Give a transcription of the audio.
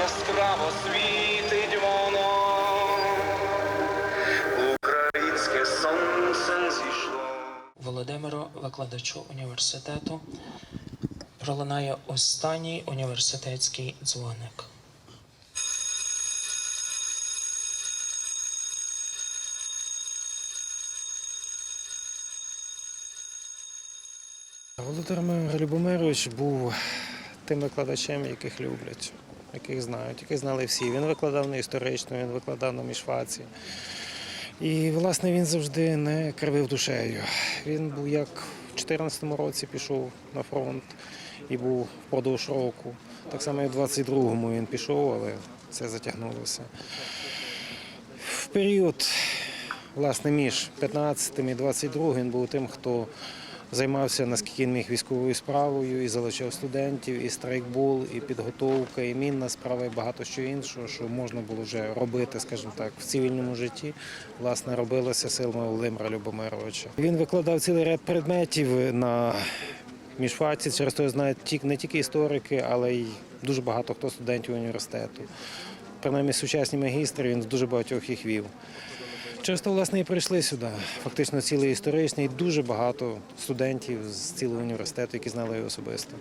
яскраво світить воно, українське сонце зійшло. Володимиру, викладачу університету, пролунає останній університетський дзвоник. Володимир Любомирович був тим викладачем, яких люблять, яких знають, яких знали всі. Він викладав на історично, він викладав на міжфаці. І, власне, він завжди не кривив душею. Він був як в 2014 році пішов на фронт і був впродовж року. Так само і в 22-му він пішов, але це затягнулося. В період власне, між 15 і 22 він був тим, хто займався наскільки він міг військовою справою і залучав студентів, і страйкбол, і підготовка, і мінна справа, і багато що іншого, що можна було вже робити, скажімо так, в цивільному житті. Власне, робилося силами Володимира Любомировича. Він викладав цілий ряд предметів на міжфаці, через то знають не тільки історики, але й дуже багато хто студентів університету. Принаймні сучасні магістри він з дуже багатьох їх вів. Через то, власне, і прийшли сюди. Фактично цілий історичний, дуже багато студентів з цілого університету, які знали його особисто.